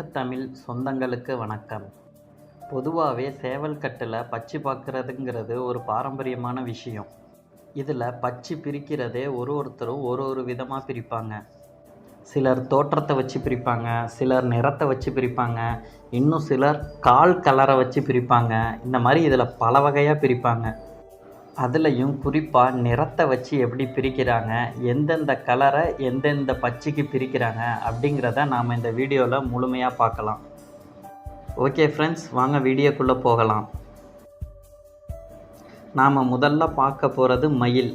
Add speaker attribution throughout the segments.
Speaker 1: உலகத்தமிழ் சொந்தங்களுக்கு வணக்கம். பொதுவாகவே சேவல் கட்டில் பச்சி பார்க்குறதுங்கிறது ஒரு பாரம்பரியமான விஷயம். இதில் பச்சி பிரிக்கிறதே ஒரு ஒருத்தரும் ஒரு ஒரு விதமாக பிரிப்பாங்க. சிலர் தோற்றத்தை வச்சு பிரிப்பாங்க சிலர் நிறத்தை வச்சு பிரிப்பாங்க இன்னும் சிலர் கால் கலரை வச்சு பிரிப்பாங்க. இந்த மாதிரி இதில் பல வகையாக பிரிப்பாங்க. அதுலேயும் குறிப்பாக நிறத்தை வச்சு எப்படி பிரிக்கிறாங்க எந்தெந்த கலரை எந்தெந்த பச்சைக்கு பிரிக்கிறாங்க அப்படிங்கிறத நாம் இந்த வீடியோவில் முழுமையாக பார்க்கலாம். ஓகே ஃப்ரெண்ட்ஸ் வாங்க வீடியோக்குள்ளே போகலாம். நாம் முதல்ல பார்க்க போகிறது மயில்.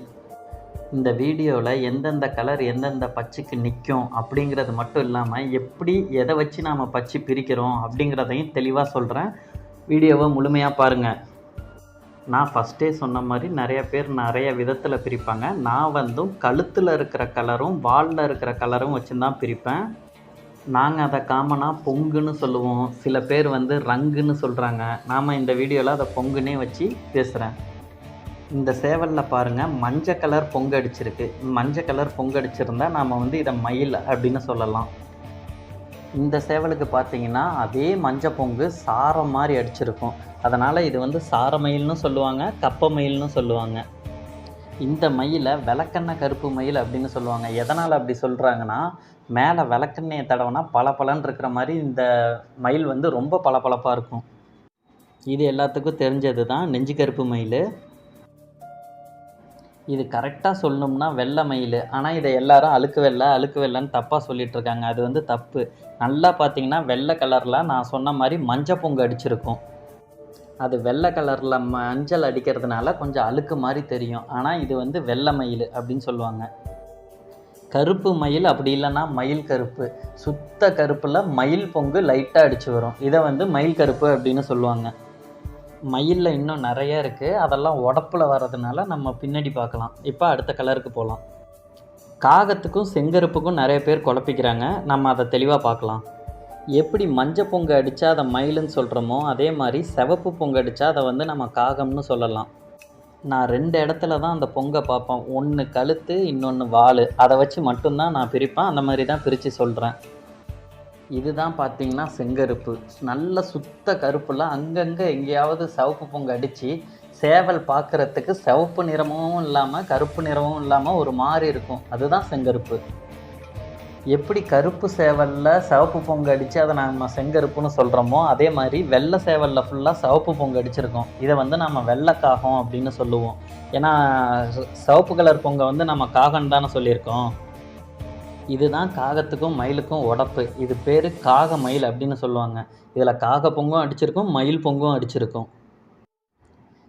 Speaker 1: இந்த வீடியோவில் எந்தெந்த கலர் எந்தெந்த பச்சைக்கு நிற்கும் அப்படிங்கிறது மட்டும் இல்லாமல் எப்படி எதை வச்சு நாம் பச்சை பிரிக்கிறோம் அப்படிங்கிறதையும் தெளிவாக சொல்கிறேன் வீடியோவை முழுமையாக பாருங்கள் நான் ஃபஸ்ட்டே சொன்ன மாதிரி நிறைய பேர் நிறைய விதத்தில் பிரிப்பாங்க. நான் வந்தும் கழுத்தில் இருக்கிற கலரும் வாலில் இருக்கிற கலரும் வச்சு தான் பிரிப்பேன். நாங்கள் அதை காமனாக பொங்குன்னு சொல்லுவோம். சில பேர் வந்து ரங்குன்னு சொல்கிறாங்க நாம் இந்த வீடியோவில் அதை பொங்குன்னே வச்சு பேசுகிறேன் இந்த சேவலில் பாருங்கள் மஞ்சள் கலர் பொங்கடிச்சிருக்கு. மஞ்சள் கலர் பொங்கடிச்சிருந்தால் நாம் வந்து இதை மயில் அப்படின்னு சொல்லலாம். இந்த சேவலுக்கு பார்த்தீங்கன்னா அதே மஞ்சள் பொங்கு சாரம் மாதிரி அடிச்சிருக்கும். அதனால் இது வந்து சார மயில்னு சொல்லுவாங்க கப்ப மயில்னு சொல்லுவாங்க. இந்த மயிலை விளக்கெண்ணெய் கருப்பு மயில் அப்படின்னு சொல்லுவாங்க. எதனால் அப்படி சொல்கிறாங்கன்னா மேலே விளக்கெண்ணெயை தடவைனா பல இருக்கிற மாதிரி இந்த மயில் வந்து ரொம்ப பளபளப்பாக இருக்கும். இது எல்லாத்துக்கும் தெரிஞ்சது தான் நெஞ்சு கருப்பு மயில். இது கரெக்டாக சொல்லணும்னா வெள்ளை மயில். ஆனால் இதை எல்லாரும் அழுக்கு வெள்ளை அழுக்கு வெள்ளைன்னு தப்பாக சொல்லிட்டு இருக்காங்க. அது வந்து தப்பு. நல்லா பார்த்தீங்கன்னா வெள்ளை கலரில் நான் சொன்ன மாதிரி மஞ்சள் பொங்கு அடிச்சிருக்கும். அது வெள்ளை கலரில் மஞ்சள் அடிக்கிறதுனால கொஞ்சம் அழுக்கு மாதிரி தெரியும். ஆனால் இது வந்து வெள்ளை மயில் அப்படின்னு சொல்லுவாங்க. கருப்பு மயில் அப்படி இல்லைன்னா மயில் கருப்பு. சுத்த கருப்பில் மயில் பொங்கு லைட்டாக அடித்து வரும். இதை வந்து மயில் கருப்பு அப்படின்னு சொல்லுவாங்க. மயிலில் இன்னும் நிறைய இருக்குது அதெல்லாம் உடப்பில் வர்றதுனால நம்ம பின்னாடி பார்க்கலாம். இப்போ அடுத்த கலருக்கு போகலாம் காகத்துக்கும் செங்கருப்புக்கும் நிறைய பேர் குழப்பிக்கிறாங்க. நம்ம அதை தெளிவாக பார்க்கலாம். எப்படி மஞ்சள் பொங்கு அடித்தா அதை மயிலுன்னு சொல்கிறோமோ அதே மாதிரி சிவப்பு பொங்கு அடித்தா அதை வந்து நம்ம காகம்னு சொல்லலாம். நான் ரெண்டு இடத்துல தான் அந்த பொங்கை பார்ப்பேன். ஒன்று கழுத்து இன்னொன்று வால். அதை வச்சு மட்டும்தான் நான் பிரிப்பேன். அந்த மாதிரி தான் பிரித்து சொல்கிறேன் இதுதான் பார்த்தீங்கன்னா செங்கருப்பு. நல்ல சுத்த கருப்பில் அங்கங்கே எங்கேயாவது சிவப்பு பொங்கு அடித்து சேவல் பார்க்குறதுக்கு சிவப்பு நிறமும் இல்லாமல் கருப்பு நிறமும் இல்லாமல் ஒரு மாதிரி இருக்கும். அதுதான் செங்கருப்பு. எப்படி கருப்பு சேவலில் சிவப்பு பொங்கு அடித்து அதை நம்ம செங்கருப்புன்னு சொல்கிறோமோ அதே மாதிரி வெள்ளை சேவலில் ஃபுல்லாக சிவப்பு பொங்கு அடிச்சிருக்கோம். இதை வந்து நம்ம வெள்ளைக்காகம் அப்படின்னு சொல்லுவோம். ஏன்னா சிவப்பு கலர் பொங்கை வந்து நம்ம காகம் தானே சொல்லியிருக்கோம். இதுதான் காகத்துக்கும் மயிலுக்கும் உடப்பு. இது பேர் காக மயில் அப்படின்னு சொல்லுவாங்க. இதில் காக பொங்கும் அடிச்சிருக்கும் மயில் பொங்கும் அடிச்சிருக்கும்.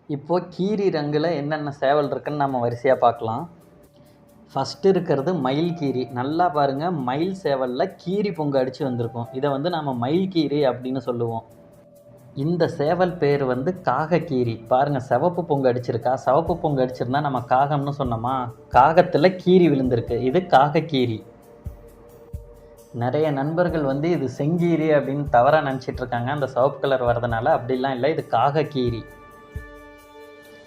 Speaker 1: இப்போது கீரி ரங்கில் என்னென்ன சேவல் இருக்குன்னு நம்ம வரிசையாக பார்க்கலாம். ஃபஸ்ட்டு இருக்கிறது மயில் கீரி. நல்லா பாருங்கள் மயில் சேவலில் கீரி பொங்கு அடித்து வந்திருக்கும். இதை வந்து நம்ம மயில் கீரி அப்படின்னு சொல்லுவோம். இந்த சேவல் பேர் வந்து காகக்கீரி பாருங்கள் சிவப்பு பொங்கு அடிச்சிருக்கா? சிவப்பு பொங்கு அடிச்சிருந்தா நம்ம காகம்னு சொன்னோமா? காகத்தில் கீரி விழுந்திருக்கு. இது காகக்கீரி நிறைய நண்பர்கள் வந்து இது செங்கீரி அப்படின்னு தவறாக நினச்சிட்டு இருக்காங்க. அந்த சிவப்பு கலர் வரதுனால அப்படிலாம் இல்லை. இது காகக்கீரி.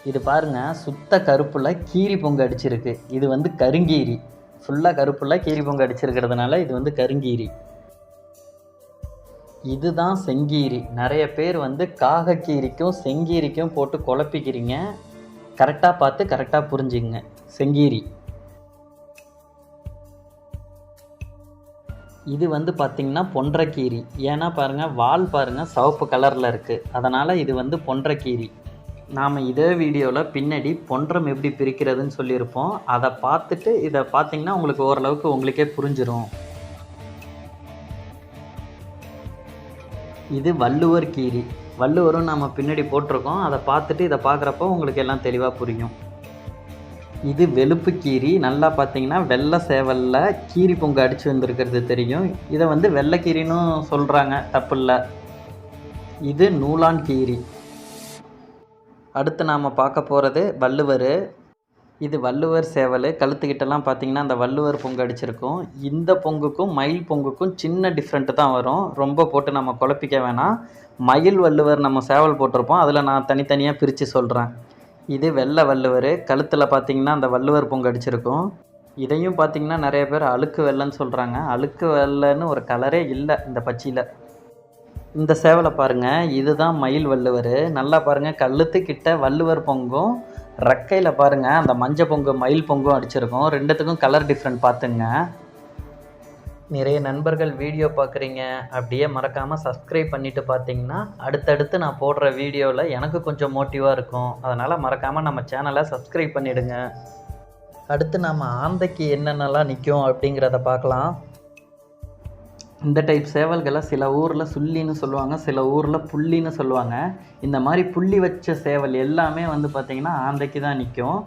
Speaker 1: இது பாருங்கள் சுத்த கருப்பில் கீரி பொங்கு அடிச்சிருக்கு. இது வந்து கருங்கீரி. ஃபுல்லாக கருப்பில் கீரி பொங்கு அடிச்சிருக்கிறதுனால இது வந்து கருங்கீரி. இதுதான் செங்கீரி. நிறைய பேர் வந்து காகக்கீரிக்கும் செங்கீரிக்கும் போட்டு குழப்பிக்கிறீங்க. கரெக்டாக பார்த்து கரெக்டாக புரிஞ்சுங்க செங்கீரி. இது வந்து பார்த்திங்கன்னா பொன்றக்கீரி. ஏன்னா பாருங்கள் வால் பாருங்கள் சிவப்பு கலரில் இருக்குது அதனால் இது வந்து பொன்றக்கீரி. நாம் இதே வீடியோவில் பின்னாடி பொன்றம் எப்படி பிரிக்கிறதுன்னு சொல்லியிருப்போம். அதை பார்த்துட்டு இதை பார்த்தீங்கன்னா உங்களுக்கு ஓரளவுக்கு உங்களுக்கே புரிஞ்சிடும் இது வள்ளுவர் கீரி. வள்ளுவரும் நம்ம பின்னாடி போட்டிருக்கோம். அதை பார்த்துட்டு இதை பார்க்குறப்போ உங்களுக்கு எல்லாம் தெளிவாக புரியும். இது வெளுப்பு கீரி. நல்லா பார்த்தீங்கன்னா வெள்ளை சேவலில் கீரி பொங்கு அடித்து வந்திருக்கிறது தெரியும். இதை வந்து வெள்ளைக்கீரின்னு சொல்கிறாங்க தப்பு இல்லை இது நூலான் கீரி. அடுத்து நாம் பார்க்க போகிறது வள்ளுவர். இது வள்ளுவர் சேவல். கழுத்துக்கிட்டலாம் பார்த்தீங்கன்னா அந்த வள்ளுவர் பொங்கு அடிச்சிருக்கும். இந்த பொங்குக்கும் மயில் பொங்குக்கும் சின்ன டிஃப்ரெண்ட்டு தான் வரும். ரொம்ப போட்டு நம்ம குழப்பிக்க வேணாம். மயில் வள்ளுவர் நம்ம சேவல் போட்டிருப்போம். அதில் நான் தனித்தனியாக பிரித்து சொல்கிறேன் இது வெள்ளை வள்ளுவர். கழுத்தில் பார்த்தீங்கன்னா அந்த வள்ளுவர் பொங்கு அடிச்சிருக்கும். இதையும் பார்த்தீங்கன்னா நிறைய பேர் அழுக்கு வெள்ளைன்னு சொல்கிறாங்க அழுக்கு வெள்ளைன்னு ஒரு கலரே இல்லை இந்த பச்சையில். இந்த சேவலை பாருங்கள் இதுதான் மயில் வள்ளுவர். நல்லா பாருங்கள் கழுத்துக்கிட்ட வள்ளுவர் பொங்கும். ரெக்கையில் பாருங்கள் அந்த மஞ்சள் பொங்கு மயில் பொங்கும் அடிச்சிருக்கும். ரெண்டுத்துக்கும் கலர் டிஃப்ரெண்ட் பார்த்துங்க நிறைய நண்பர்கள் வீடியோ பார்க்குறீங்க அப்படியே மறக்காமல் சப்ஸ்கிரைப் பண்ணிவிட்டு பார்த்தீங்கன்னா அடுத்தடுத்து நான் போடுற வீடியோவில் எனக்கு கொஞ்சம் மோட்டிவாக இருக்கும். அதனால் மறக்காமல் நம்ம சேனலை சப்ஸ்கிரைப் பண்ணிவிடுங்க அடுத்து நம்ம ஆந்தைக்கு என்னென்னலாம் நிற்கும் அப்படிங்கிறத பார்க்கலாம். இந்த டைப் சேவல்களை சில ஊரில் சுள்ளின்னு சொல்லுவாங்க சில ஊரில் புள்ளின்னு சொல்லுவாங்க. இந்த மாதிரி புள்ளி வச்ச சேவல் எல்லாமே வந்து பார்த்திங்கன்னா ஆந்தைக்கு தான் நிற்கும்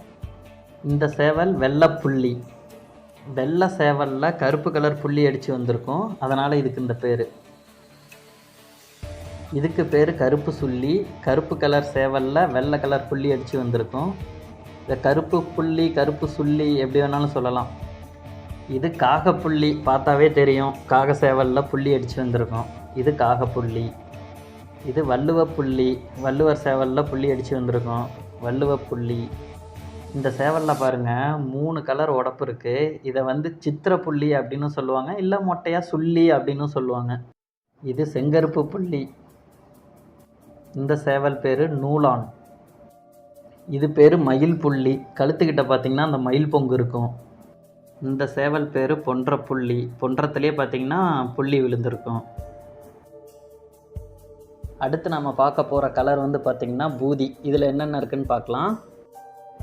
Speaker 1: இந்த சேவல் வெள்ளை புள்ளி வெள்ளை சேவலில் கருப்பு கலர் புள்ளி அடித்து வந்திருக்கும். அதனால் இதுக்கு இந்த பேர். இதுக்கு பேர் கருப்பு சுள்ளி. கருப்பு கலர் சேவலில் வெள்ளை கலர் புள்ளி அடித்து வந்திருக்கும். இந்த கருப்பு புள்ளி கருப்பு சுள்ளி எப்படி வேணாலும் சொல்லலாம். இது காகப்புள்ளி பார்த்தாவே தெரியும். காக சேவலில் புள்ளி அடித்து வந்திருக்கும். இது காகப்புள்ளி இது வள்ளுவ புள்ளி. வள்ளுவர் சேவலில் புள்ளி அடித்து வந்திருக்கும். வள்ளுவ புள்ளி. இந்த சேவலில் பாருங்கள் மூணு கலர் உடப்பு இருக்குது இதை வந்து சித்திர புள்ளி அப்படின்னு சொல்லுவாங்க இல்லை மொட்டையாக சுள்ளி அப்படின்னு சொல்லுவாங்க. இது செங்கருப்பு புள்ளி. இந்த சேவல் பேர் நூலான். இது பேர் மயில் புள்ளி. கழுத்துக்கிட்ட பார்த்தீங்கன்னா அந்த மயில் பொங்கு இருக்கும். இந்த சேவல் பேர் பொன்ற புள்ளி. பொன்றத்துலேயே பார்த்தீங்கன்னா புள்ளி விழுந்திருக்கும். அடுத்து நம்ம பார்க்க போகிற கலர் வந்து பார்த்திங்கன்னா பூதி. இதில் என்னென்ன இருக்குன்னு பார்க்கலாம்.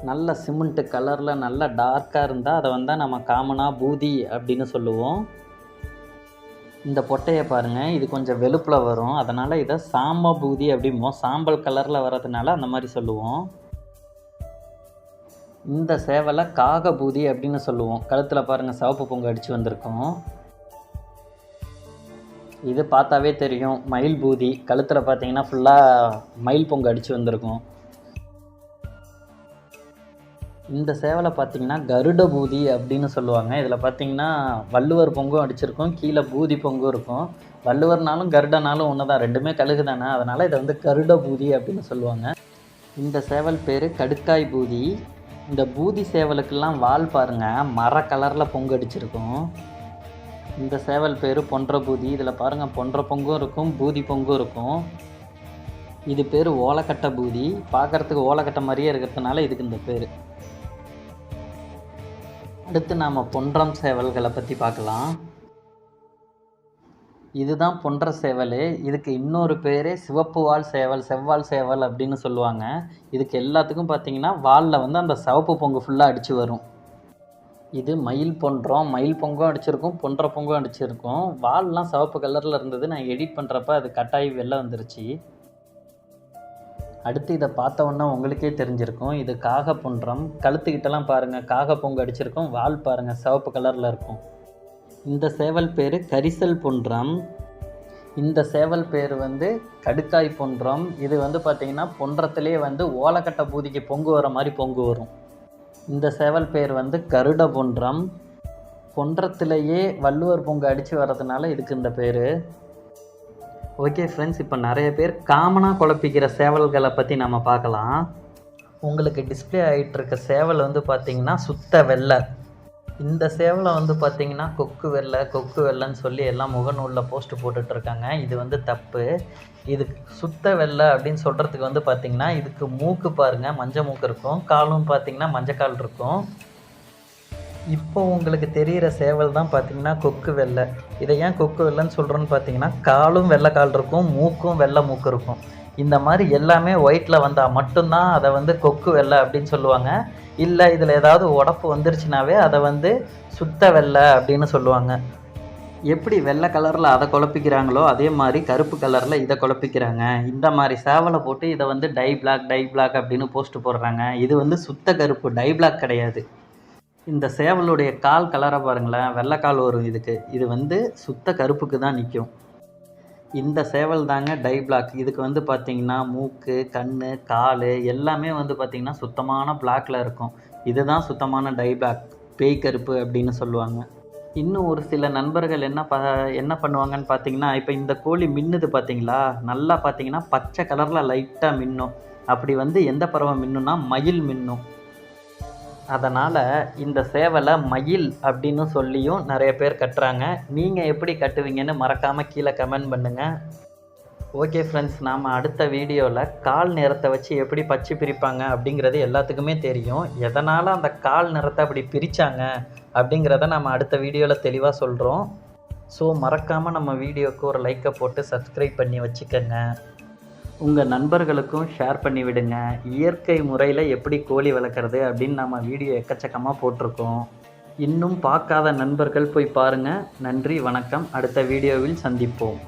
Speaker 1: நல்ல சிமெண்ட்டு கலரில் நல்ல டார்க்காக இருந்தால் அதை வந்து நம்ம காமனாக பூதி அப்படின்னு சொல்லுவோம். இந்த பொட்டையை பாருங்கள் இது கொஞ்சம் வெளுப்பில் வரும். அதனால் இதை சாம்ப பூதி அப்படிம்போம். சாம்பல் கலரில் வர்றதுனால அந்த மாதிரி சொல்லுவோம். இந்த சேவலை காக பூதி அப்படின்னு சொல்லுவோம். கழுத்தில் பாருங்கள் சிவப்பு பொங்கல் அடித்து வந்திருக்கோம். இது பார்த்தாவே தெரியும் மயில் பூதி. கழுத்தில் பார்த்தீங்கன்னா ஃபுல்லாக மயில் பொங்கல் அடித்து வந்திருக்கும். இந்த சேவலை பார்த்தீங்கன்னா கருட பூதி அப்படின்னு சொல்லுவாங்க. இதில் பார்த்தீங்கன்னா வள்ளுவர் பொங்கும் அடிச்சிருக்கும் கீழே பூதி பொங்கும் இருக்கும். வள்ளுவர்னாலும் கருடனாலும் ஒன்று தான் ரெண்டுமே கழுகு தானே அதனால் இதை வந்து கருட பூதி அப்படின்னு சொல்லுவாங்க. இந்த சேவல் பேர் கடுக்காய் பூதி. இந்த பூதி சேவலுக்கெல்லாம் வால் பாருங்கள் மர கலரில் பொங்கு அடிச்சிருக்கும். இந்த சேவல் பேர் பொன்ற பூதி. இதில் பாருங்கள் பொன்ற பொங்கும் இருக்கும் பூதி பொங்கும் இருக்கும். இது பேர் ஓலக்கட்டை பூதி. பார்க்குறதுக்கு ஓலக்கட்டை மாதிரியே இருக்கிறதுனால இதுக்கு இந்த பேர். அடுத்து நாம் பொன்றம் சேவல்களை பற்றி பார்க்கலாம். இதுதான் பொன்ற சேவல். இதுக்கு இன்னொரு பேரே சிவப்பு வால் சேவல் செவ்வால் சேவல் அப்படின்னு சொல்லுவாங்க. இதுக்கு எல்லாத்துக்கும் பார்த்தீங்கன்னா வாலில் வந்து அந்த சிவப்பு பொங்கு ஃபுல்லாக அடித்து வரும். இது மயில் பொன்றம். மயில் பொங்கும் அடிச்சிருக்கும் பொன்ற பொங்கும் அடிச்சிருக்கும். வால்லாம் சிவப்பு கலரில் இருந்தது. நான் எடிட் பண்ணுறப்ப அது கட்டாயி வெளில வந்துருச்சு. அடுத்து இதை பார்த்த உங்களுக்கே தெரிஞ்சிருக்கும். இது காக புன்றம் கழுத்துக்கிட்டலாம் பாருங்கள் காக பொங்கு அடிச்சிருக்கும். வால் பாருங்கள் சிவப்பு கலரில் இருக்கும். இந்த சேவல் பேர் கரிசல் புன்றம். இந்த சேவல் பேர் வந்து கடுக்காய் பொன்றம். இது வந்து பார்த்திங்கன்னா பொன்றத்திலே வந்து ஓலக்கட்டை பூதிக்கு பொங்கு வர மாதிரி பொங்கு வரும். இந்த சேவல் பேர் வந்து கருட பொன்றம். பொன்றத்திலேயே வள்ளுவர் பொங்கு அடித்து வர்றதுனால இதுக்கு இந்த பேர். ஓகே ஃப்ரெண்ட்ஸ் இப்போ நிறைய பேர் காமனாக குழப்பிக்கிற சேவல்களை பற்றி நம்ம பார்க்கலாம். உங்களுக்கு டிஸ்பிளே ஆகிட்டு இருக்க சேவல் வந்து பார்த்திங்கன்னா சுத்த வெள்ளை. இந்த சேவலை வந்து பார்த்திங்கன்னா கொக்கு வெள்ளை கொக்கு வெள்ளைன்னு சொல்லி எல்லாம் முகநூலில் போஸ்ட் போட்டுட்ருக்காங்க இது வந்து தப்பு. இது சுத்த வெள்ளை அப்படின்னு சொல்கிறதுக்கு வந்து பார்த்திங்கன்னா இதுக்கு மூக்கு பாருங்கள் மஞ்சள் மூக்கு இருக்கும். காலும் பார்த்திங்கன்னா மஞ்சக்கால் இருக்கும். இப்போ உங்களுக்கு தெரிகிற சேவல் தான் பார்த்தீங்கன்னா கொக்கு வெள்ளை. இதை ஏன் கொக்கு வெள்ளைன்னு சொல்கிறோன்னு பார்த்தீங்கன்னா காலும் வெள்ளை கால் இருக்கும் மூக்கும் வெள்ளை மூக்கு இருக்கும். இந்த மாதிரி எல்லாமே ஒயிட்டில் வந்தால் மட்டும்தான் அதை வந்து கொக்கு வெள்ளை அப்படின்னு சொல்லுவாங்க. இல்லை இதில் ஏதாவது உடப்பு வந்துருச்சுனாவே அதை வந்து சுத்த வெள்ளை அப்படின்னு சொல்லுவாங்க. எப்படி வெள்ளை கலரில் அதை குழப்பிக்கிறாங்களோ அதே மாதிரி கருப்பு கலரில் இதை குழப்பிக்கிறாங்க. இந்த மாதிரி சேவலை போட்டு இதை வந்து டை பிளாக் டை பிளாக் அப்படின்னு போஸ்ட் போடுறாங்க. இது வந்து சுத்த கருப்பு டை பிளாக் கிடையாது. இந்த சேவலுடைய கால் கலரை பாருங்களேன் வெள்ளைக்கால் வரும் இதுக்கு. இது வந்து சுத்த கருப்புக்கு தான் நிற்கும் இந்த சேவல் தாங்க டை பிளாக். இதுக்கு வந்து பார்த்திங்கன்னா மூக்கு கண் கால் எல்லாமே வந்து பார்த்திங்கன்னா சுத்தமான பிளாக்கில் இருக்கும். இதுதான் சுத்தமான டை பிளாக். பேய் கருப்பு அப்படின்னு சொல்லுவாங்க. இன்னும் ஒரு சில நண்பர்கள் என்ன ப என்ன பண்ணுவாங்கன்னு பார்த்தீங்கன்னா இப்போ இந்த கோழி மின்னுது பார்த்தீங்களா நல்லா பார்த்தீங்கன்னா பச்சை கலரில் லைட்டாக மின்னும். அப்படி வந்து எந்த பறவை மின்னுன்னா மயில் மின்னும். அதனால் இந்த சேவலை மயில் அப்படின்னு சொல்லியும் நிறைய பேர் கட்டுறாங்க. நீங்கள் எப்படி கட்டுவீங்கன்னு மறக்காமல் கீழே கமெண்ட் பண்ணுங்கள் ஓகே ஃப்ரெண்ட்ஸ் நாம் அடுத்த வீடியோவில் கால் நிறத்தை வச்சு எப்படி பச்சை பிரிப்பாங்க அப்படிங்கிறது எல்லாத்துக்குமே தெரியும். எதனால் அந்த கால் நிறத்தை அப்படி பிரித்தாங்க அப்படிங்கிறத நம்ம அடுத்த வீடியோவில் தெளிவாக சொல்கிறோம் ஸோ மறக்காமல் நம்ம வீடியோவுக்கு ஒரு லைக்கை போட்டு சப்ஸ்கிரைப் பண்ணி வச்சுக்கோங்க. உங்கள் நண்பர்களுக்கும் ஷேர் பண்ணி விடுங்க. இயற்கை முறையில் எப்படி கோழி வளர்க்குறது அப்படின்னு நம்ம வீடியோ எக்கச்சக்கமாக போட்டிருக்கோம். இன்னும் பார்க்காத நண்பர்கள் போய் பாருங்கள் நன்றி வணக்கம். அடுத்த வீடியோவில் சந்திப்போம்.